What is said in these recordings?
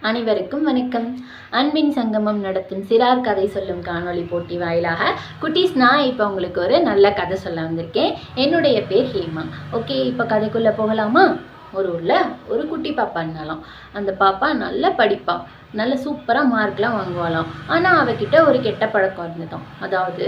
அனைவருக்கும் வணக்கம். அன்பின் சங்கமம் நடத்தும் சிறார் கதை சொல்லும் காணொளி போட்டி வாயிலாக குட்டீஸ் நான் இப்போ உங்களுக்கு ஒரு நல்ல கதை சொல்ல வந்திருக்கேன். என்னுடைய பேர் ஹேமா. ஓகே இப்போ கதைக்குள்ளே போகலாமா? ஒரு ஊரில் ஒரு குட்டி பாப்பா இருந்தாலும். அந்த பாப்பா நல்லா படிப்பான் நல்ல சூப்பராக மார்க்லாம் வாங்குவாளாம். ஆனால் அவகிட்ட ஒரு கெட்ட பழக்கம் இருந்ததாம் அதாவது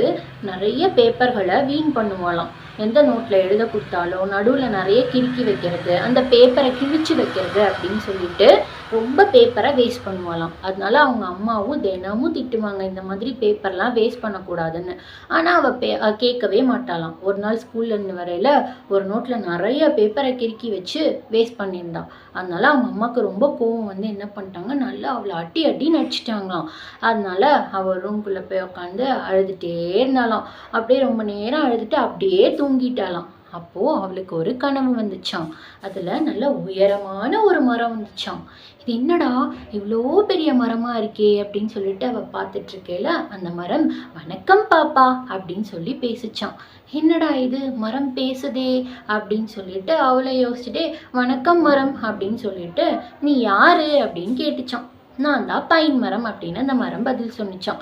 நிறைய பேப்பர்களை வீண் பண்ணுவாளாம். எந்த நோட்டில் எழுத கொடுத்தாலும் நடுவில் நிறைய கிறுக்கி வைக்கிறது அந்த பேப்பரை கிழிச்சு வைக்கிறது அப்படின்னு சொல்லிட்டு ரொம்ப பேப்பரை வேஸ்ட் பண்ணுவாளாம். அதனால அவங்க அம்மாவும் தினமும் திட்டுவாங்க இந்த மாதிரி பேப்பர்லாம் வேஸ்ட் பண்ணக்கூடாதுன்னு. ஆனால் அவள் பே கேட்கவே மாட்டாளாம். ஒரு நாள் ஸ்கூல்லேருந்து வரையில ஒரு நோட்டில் நிறைய பேப்பரை கிறுக்கி வச்சு வேஸ்ட் பண்ணியிருந்தாள் அதனால அவங்க அம்மாவுக்கு ரொம்ப கோவம் வந்து என்ன பண்ணிட்டாங்க நல்லா அவளை அடி அடி நடிச்சிட்டாங்களாம். அதனால அவள் ரூம்குள்ளே போய் உட்காந்து அழுதுகிட்டே இருந்தாலாம் அப்படியே ரொம்ப நேரம் அழுதுட்டு அப்படியே தூங்கிட்டாலாம் அப்போது அவளுக்கு ஒரு கனவு வந்துச்சான் அதில் நல்ல உயரமான ஒரு மரம் வந்துச்சாம். இது என்னடா? இவ்வளோ பெரிய மரமாக இருக்கே அப்படின்னு சொல்லிட்டு அவள் பார்த்துட்ருக்கேல அந்த மரம் வணக்கம் பாப்பா அப்படின்னு சொல்லி பேசிச்சான் என்னடா இது? மரம் பேசுதே அப்படின்னு சொல்லிட்டு அவளை யோசிச்சுட்டே வணக்கம் மரம் அப்படின்னு சொல்லிட்டு நீ யாரு? அப்படின்னு கேட்டுச்சான் நான் தான் பைன் மரம் அப்படின்னு அந்த மரம் பதில் சொன்னிச்சான்.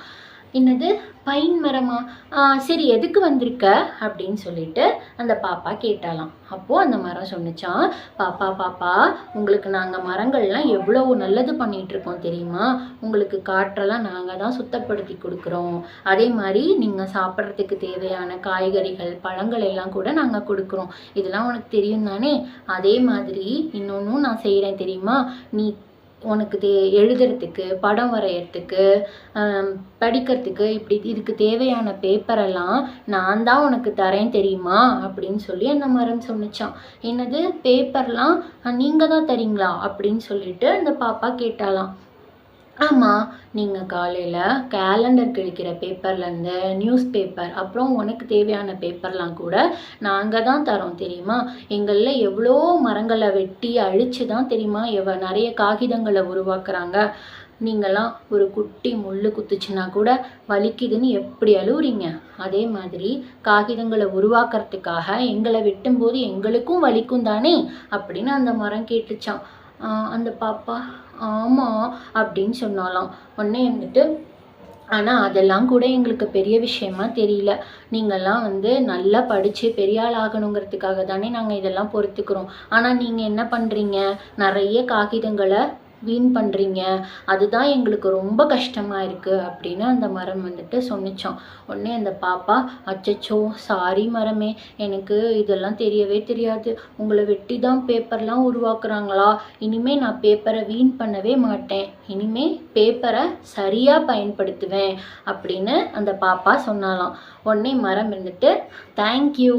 என்னது? பைன் மரமா? சரி எதுக்கு வந்திருக்க? அப்படின்னு சொல்லிட்டு அந்த பாப்பா கேட்டாலாம் அப்போது அந்த மரம் சொன்னிச்சான் பாப்பா பாப்பா உங்களுக்கு நாங்கள் மரங்கள்லாம் எவ்வளோ நல்லது பண்ணிகிட்ருக்கோம் இருக்கோம் தெரியுமா? உங்களுக்கு காற்றெல்லாம் நாங்கள் தான் சுத்தப்படுத்தி கொடுக்குறோம். அதே மாதிரி நீங்கள் சாப்பிட்றதுக்கு தேவையான காய்கறிகள் பழங்கள் எல்லாம் கூட நாங்கள் கொடுக்குறோம். இதெல்லாம் உனக்கு தெரியும் தானே அதே மாதிரி இன்னொன்றும் நான் செய்கிறேன் தெரியுமா? நீ உனக்கு தே எழுதுறதுக்கு படம் வரையறதுக்கு படிக்கிறதுக்கு இப்படி இதுக்கு தேவையான பேப்பரெல்லாம் நான் தான் உனக்கு தரேன் தெரியுமா? அப்படின்னு சொல்லி அந்த மரம் சொன்னிச்சான். என்னது? பேப்பர்லாம் நீங்கள் தான் தரீங்களா? அப்படின்னு சொல்லிட்டு அந்த பாப்பா கேட்டாலாம் ஆமாம் நீங்கள் காலையில் கேலண்டர் கிழிக்கிற பேப்பர்லேருந்து நியூஸ் பேப்பர் அப்புறம் உனக்கு தேவையான பேப்பர்லாம் கூட நாங்கள் தான் தரோம் தெரியுமா? எங்களில் எவ்வளோ மரங்களை வெட்டி அழித்து தான் தெரியுமா? எவ நிறைய காகிதங்களை உருவாக்குறாங்க. நீங்களாம் ஒரு குட்டி முள் குத்துச்சுன்னா கூட வலிக்குதுன்னு எப்படி அழுவுறீங்க? அதே மாதிரி காகிதங்களை உருவாக்குறதுக்காக எங்களை வெட்டும்போது எங்களுக்கும் வலிக்கும் தானே? அப்படின்னு அந்த மரம் கேட்டுச்சான் அந்த பாப்பா ஆமாம் அப்படின்னு சொன்னாலாம். உடனே வந்துட்டு ஆனால் அதெல்லாம் கூட எங்களுக்கு பெரிய விஷயமா தெரியல. நீங்கள்லாம் வந்து நல்லா படித்து பெரிய ஆள் ஆகணுங்கிறதுக்காக தானே நாங்கள் இதெல்லாம் பொறுத்துக்கிறோம். ஆனால் நீங்கள் என்ன பண்ணுறீங்க நிறைய காகிதங்களை வீண் பண்ணுறீங்க அதுதான் எங்களுக்கு ரொம்ப கஷ்டமாக இருக்குது அப்படின்னு அந்த மரம் வந்துட்டு சொன்னிச்சோம் உடனே அந்த பாப்பா அச்சச்சோ சாரி மரமே எனக்கு இதெல்லாம் தெரியவே தெரியாது. உங்களை வெட்டி தான் பேப்பர்லாம் உருவாக்குறாங்களா? இனிமே நான் பேப்பரை வீண் பண்ணவே மாட்டேன். இனிமே பேப்பரை சரியாக பயன்படுத்துவேன் அப்படின்னு அந்த பாப்பா சொன்னாலாம் உடனே மரம் இருந்துட்டு தேங்க்யூ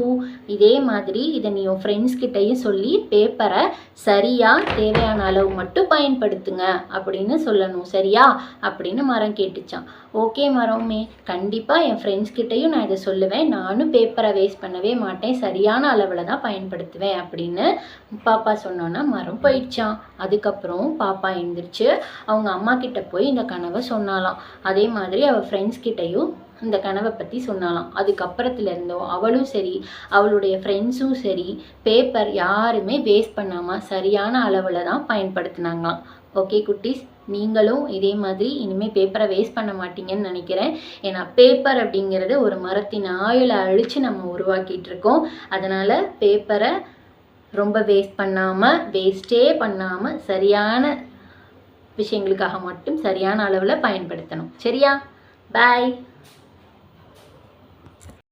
இதே மாதிரி இதை நீ உன் ஃப்ரெண்ட்ஸ் கிட்டேயும் சொல்லி பேப்பரை சரியாக தேவையான அளவு மட்டும் பயன்படுத்துங்க அப்படின்னு சொல்லணும். சரியா? அப்படின்னு மரம் கேட்டுச்சான் ஓகே மரமே கண்டிப்பாக என் ஃப்ரெண்ட்ஸ் கிட்டேயும் நான் இதை சொல்லுவேன். நானும் பேப்பரை வேஸ்ட் பண்ணவே மாட்டேன். சரியான அளவில் தான் பயன்படுத்துவேன் அப்படின்னு பாப்பா சொன்னோன்னா மரம் போயிடுச்சான் அதுக்கப்புறம் பாப்பா எழுந்திரிச்சு அவங்க அம்மா கிட்ட போய் இந்த கனவை சொன்னாலாம் அதே மாதிரி அவள் ஃப்ரெண்ட்ஸ் கிட்டேயும் அந்த கனவை பற்றி சொன்னாலாம். அதுக்கப்புறத்துல இருந்தோ அவளும் சரி அவளுடைய ஃப்ரெண்ட்ஸும் சரி பேப்பர் யாருமே வேஸ்ட் பண்ணாமல் சரியான அளவில் தான் பயன்படுத்தினாங்களாம். ஓகே குட்டீஸ்? நீங்களும் இதே மாதிரி இனிமேல் பேப்பரை வேஸ்ட் பண்ண மாட்டீங்கன்னு நினைக்கிறேன். ஏன்னா பேப்பர் அப்படிங்கிறது ஒரு மரத்தின் ஆயுளை அழித்து நம்ம உருவாக்கிட்டு இருக்கோம். அதனால் பேப்பரை ரொம்ப வேஸ்ட் பண்ணாமல் வேஸ்ட்டே பண்ணாமல் சரியான விஷயங்களுக்காக மட்டும் சரியான அளவில் பயன்படுத்தணும். சரியா? பாய்